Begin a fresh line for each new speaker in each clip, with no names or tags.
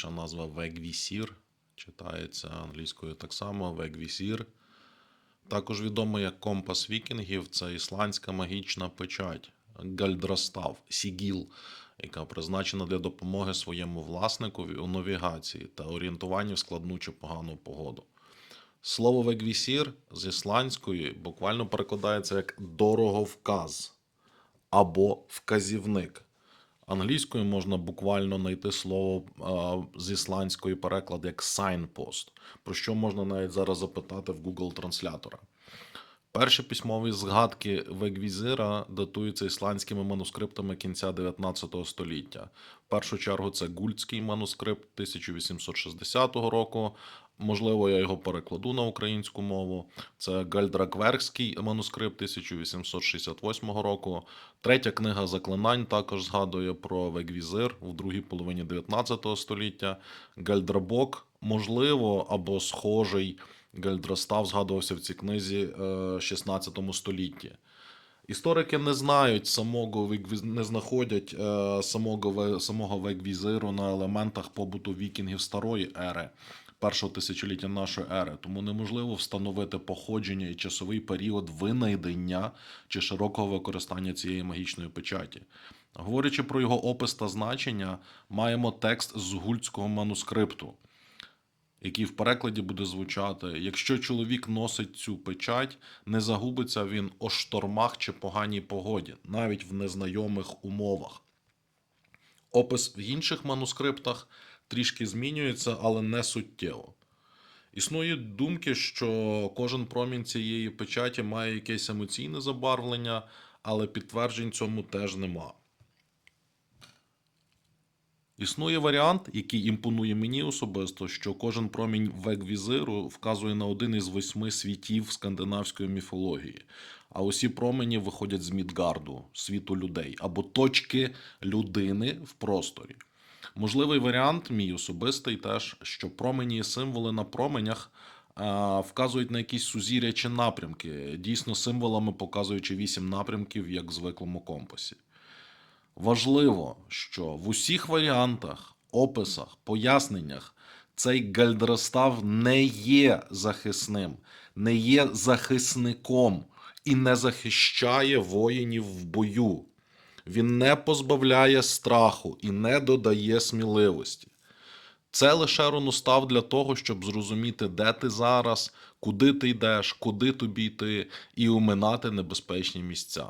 інша назва Вегвісір. Читається англійською так само Вегвісір. Також відомо як компас вікінгів, це ісландська магічна печать Гальдрастав, Сігіл, яка призначена для допомоги своєму власникові у навігації та орієнтуванні в складну чи погану погоду. Слово вегвісір з ісландської буквально перекладається як дороговказ або вказівник. Англійською можна буквально знайти слово з ісландської переклад як signpost, про що можна навіть зараз запитати в Google транслятора. Перші письмові згадки Вегвізира датуються ісландськими манускриптами кінця 19 століття. В першу чергу це гульцький манускрипт 1860 року. Можливо, я його перекладу на українську мову. Це Гальдракверський манускрипт 1868 року. Третя книга заклинань також згадує про Вегвізир в другій половині 19 століття. Гальдрабок, можливо, або схожий Гальдрастав згадувався в цій книзі е, 16 столітті. Історики не знають самого не знаходять е, самого, самого Вегвізиру на елементах побуту вікінгів старої ери, першого тисячоліття нашої ери, тому неможливо встановити походження і часовий період винайдення чи широкого використання цієї магічної печаті. Говорячи про його опис та значення, маємо текст з гульського манускрипту який в перекладі буде звучати: якщо чоловік носить цю печать, не загубиться він о штормах чи поганій погоді, навіть в незнайомих умовах. Опис в інших манускриптах трішки змінюється, але не суттєво. Існують думки, що кожен промінь цієї печаті має якесь емоційне забарвлення, але підтверджень цьому теж нема. Існує варіант, який імпонує мені особисто, що кожен промінь вегвізиру вказує на один із восьми світів скандинавської міфології. А усі промені виходять з Мідгарду, світу людей, або точки людини в просторі. Можливий варіант, мій особистий теж, що промені і символи на променях вказують на якісь сузір'я чи напрямки, дійсно символами показуючи вісім напрямків, як в звиклому компасі. Важливо, що в усіх варіантах, описах, поясненнях цей гальдростав не є захисним, не є захисником і не захищає воїнів в бою. Він не позбавляє страху і не додає сміливості. Це лише руностав для того, щоб зрозуміти, де ти зараз, куди ти йдеш, куди тобі йти, і уминати небезпечні місця.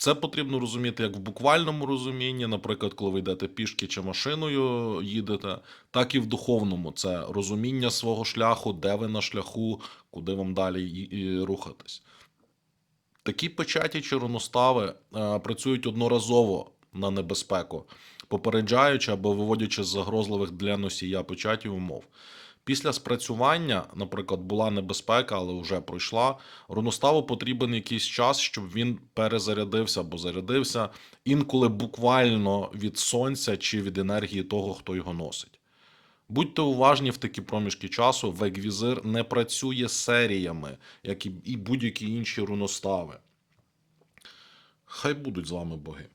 Це потрібно розуміти як в буквальному розумінні, наприклад, коли ви йдете пішки чи машиною їдете, так і в духовному. Це розуміння свого шляху, де ви на шляху, куди вам далі рухатись. Такі печаті чи руностави е, працюють одноразово на небезпеку, попереджаючи або виводячи з загрозливих для носія печатів умов. Після спрацювання, наприклад, була небезпека, але вже пройшла. Руноставу потрібен якийсь час, щоб він перезарядився або зарядився, інколи буквально від сонця чи від енергії того, хто його носить. Будьте уважні в такі проміжки часу. Вегвізир не працює серіями, як і будь-які інші руностави. Хай будуть з вами боги.